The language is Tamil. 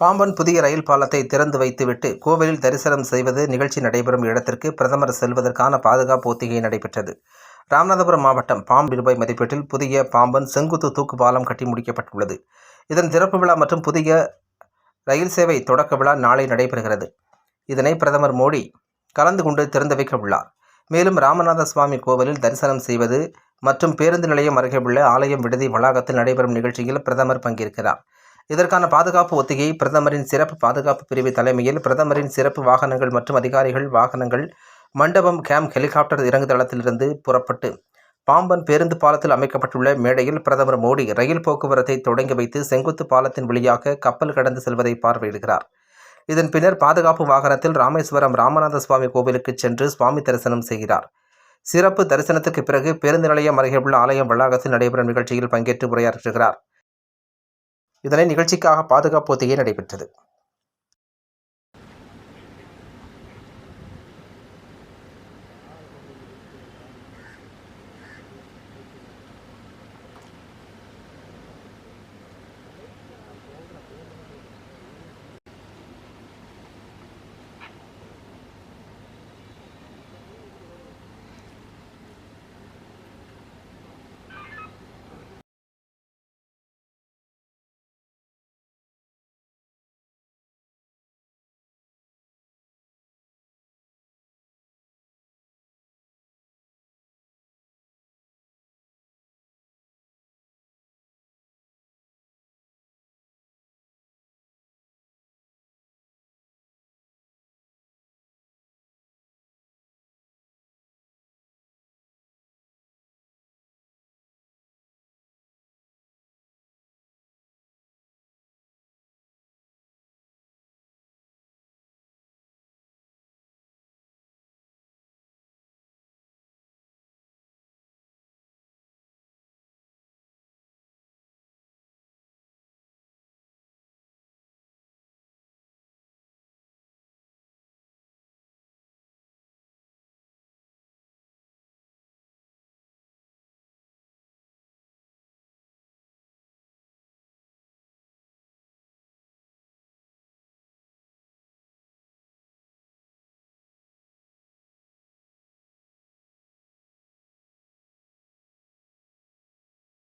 பாம்பன் புதிய ரயில் பாலத்தை திறந்து வைத்துவிட்டு கோவிலில் தரிசனம் செய்வது நிகழ்ச்சி நடைபெறும் இடத்திற்கு பிரதமர் செல்வதற்கான பாதுகாப்பு ஒத்திகை நடைபெற்றது. ராமநாதபுரம் மாவட்டம் பாம்பு ரூபாய் மதிப்பீட்டில் புதிய பாம்பன் செங்குத்து தூக்கு பாலம் கட்டி முடிக்கப்பட்டுள்ளது. இதன் திறப்பு விழா மற்றும் புதிய ரயில் சேவை தொடக்க விழா நாளை நடைபெறுகிறது. இதனை பிரதமர் மோடி கலந்து கொண்டு திறந்து வைக்க உள்ளார் மேலும் ராமநாத சுவாமி கோவிலில் தரிசனம் செய்வது மற்றும் பேருந்து நிலையம் அருகே உள்ள ஆலயம் விடுதி வளாகத்தில் நடைபெறும் நிகழ்ச்சியில் பிரதமர் பங்கேற்கிறார். இதற்கான பாதுகாப்பு ஒத்திகை பிரதமரின் சிறப்பு பாதுகாப்பு பிரிவு தலைமையில் பிரதமரின் சிறப்பு வாகனங்கள் மற்றும் அதிகாரிகள் வாகனங்கள் மண்டபம் கேம்ப் ஹெலிகாப்டர் இறங்குதளத்திலிருந்து புறப்பட்டு பாம்பன் பேருந்து பாலத்தில் அமைக்கப்பட்டுள்ள மேடையில் பிரதமர் மோடி ரயில் போக்குவரத்தை தொடங்கி வைத்து செங்குத்து பாலத்தின் வழியாக கப்பல் கடந்து செல்வதை பார்வையிடுகிறார். இதன் பின்னர் பாதுகாப்பு வாகனத்தில் ராமேஸ்வரம் ராமநாத சுவாமி கோவிலுக்கு சென்று சுவாமி தரிசனம் செய்கிறார். சிறப்பு தரிசனத்துக்கு பிறகு பேருந்து நிலையம் அருகே உள்ள ஆலயம் வளாகத்தில் நடைபெறும் நிகழ்ச்சியில் பங்கேற்று உரையாற்றுகிறார். இதனை நிகழ்ச்சிக்காக பாதுகாப்பு ஒத்திகை நடைபெற்றது.